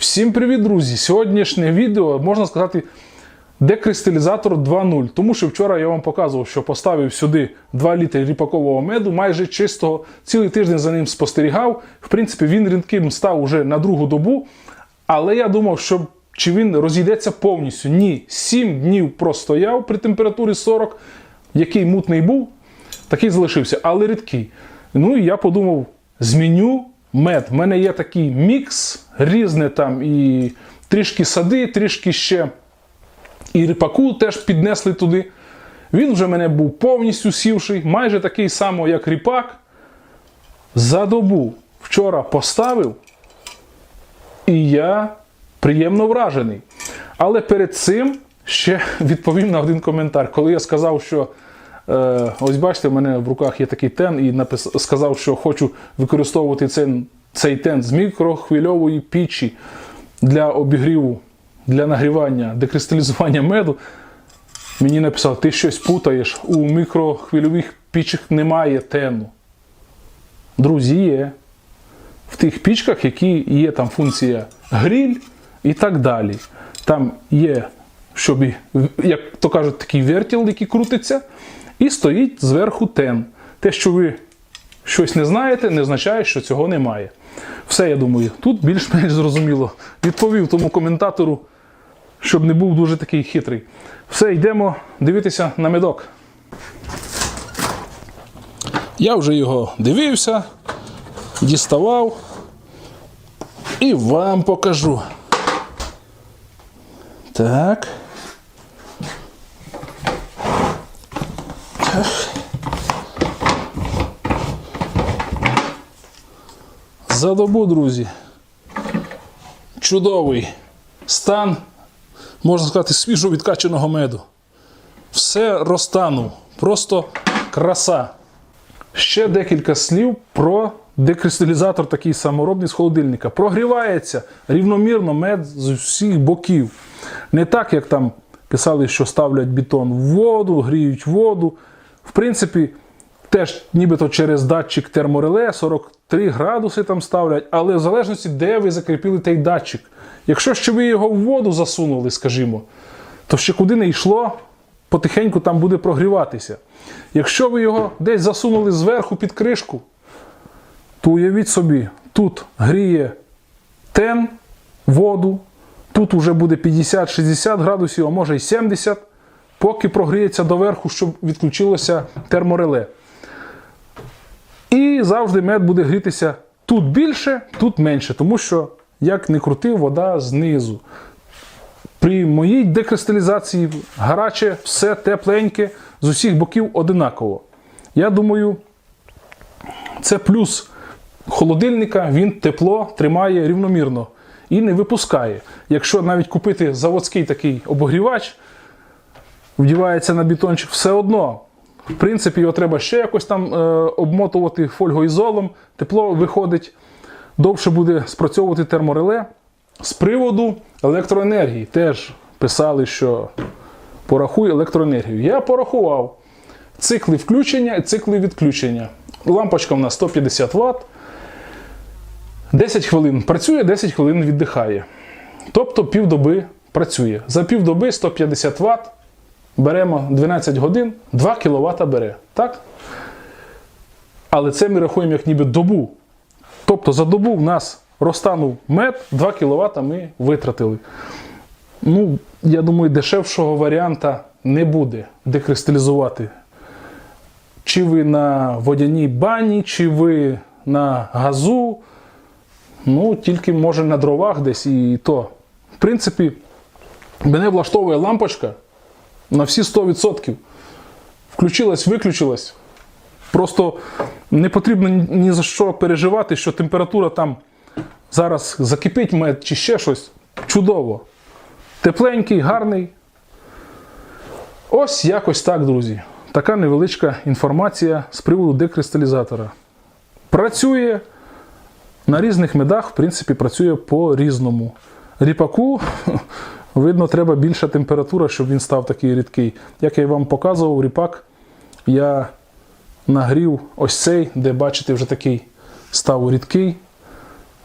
Всім привіт, друзі! Сьогоднішнє відео можна сказати декристалізатор 2.0. Тому що вчора я вам показував, що поставив сюди 2 літри ріпакового меду, майже чистого. Цілий тиждень за ним спостерігав. В принципі, він рідким став уже на другу добу. Але я думав, що чи він розійдеться повністю. Ні, 7 днів простояв при температурі 40, який мутний був, такий залишився, але рідкий. Ну і я подумав, зміню мед. У мене є такий мікс, різне там і трішки сади, трішки ще і ріпаку теж піднесли туди. Він вже мене був повністю сівший, майже такий самий, як ріпак. За добу вчора поставив, і я приємно вражений. Але перед цим ще відповім на один коментар. Коли я сказав, що е, ось бачите, в мене в руках є такий тен, і напис, сказав, що хочу використовувати цей, цей тен з мікрохвильової пічі для обігріву, для нагрівання, декристалізування меду. Мені написав, ти щось путаєш, у мікрохвильових пічах немає тену. Друзі, є. В тих пічках, які є там функція гріль і так далі. Там є, щоб, як то кажуть, такий вертіл, який крутиться, і стоїть зверху тен. Те, що ви щось не знаєте, не означає, що цього немає. Все, я думаю, тут більш-менш зрозуміло. Відповів тому коментатору, щоб не був дуже такий хитрий. Все, йдемо дивитися на медок. Я вже його дивився, діставав і вам покажу. Так. Так. За добу, друзі. Чудовий стан, можна сказати, свіжо відкаченого меду. Все розтанув. Просто краса. Ще декілька слів про декристалізатор такий саморобний з холодильника. Прогрівається рівномірно мед з усіх боків. Не так, як там писали, що ставлять бетон в воду, гріють воду. В принципі, теж нібито через датчик термореле 43 градуси там ставлять, але в залежності, де ви закріпили той датчик. Якщо ще ви його в воду засунули, скажімо, то ще куди не йшло, потихеньку там буде прогріватися. Якщо ви його десь засунули зверху під кришку, то уявіть собі, тут гріє тен, воду, тут вже буде 50-60 градусів, а може й 70, поки прогріється доверху, щоб відключилося термореле. І завжди мед буде грітися тут більше, тут менше, тому що, як не крути, вода знизу. При моїй декристалізації гаряче, все тепленьке, з усіх боків одинаково. Я думаю, це плюс холодильника, він тепло тримає рівномірно і не випускає. Якщо навіть купити заводський такий обогрівач, вдівається на бетончик, все одно. В принципі, його треба ще якось там е, обмотувати фольгоізолом, тепло виходить, довше буде спрацьовувати термореле. З приводу електроенергії теж писали, що порахуй електроенергію. Я порахував цикли включення і цикли відключення. Лампочка в нас 150 Вт. 10 хвилин працює, 10 хвилин віддихає. Тобто півдоби працює. За півдоби 150 Вт. Беремо 12 годин, 2 кВт бере. Так? Але це ми рахуємо як ніби добу. Тобто за добу в нас розтанув мед, 2 кВт ми витратили. Ну, я думаю, дешевшого варіанта не буде декристалізувати. Чи ви на водяній бані, чи ви на газу. Ну, тільки може на дровах десь і то. В принципі, мене влаштовує лампочка на всі 100%. Включилась, виключилась. Просто не потрібно ні за що переживати, що температура там зараз закипить мед чи ще щось. Чудово. Тепленький, гарний. Ось якось так, друзі. Така невеличка інформація з приводу декристалізатора. Працює на різних медах, в принципі, працює по-різному. Ріпаку, видно, треба більша температура, щоб він став такий рідкий. Як я вам показував, ріпак я нагрів ось цей, де бачите, вже такий став рідкий.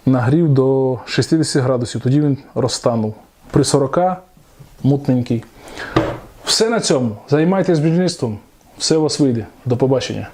нагрів до 60 градусів, тоді він розтанув. При 40 мутненький. Все на цьому. Займайтесь будівництвом. Все у вас вийде. До побачення.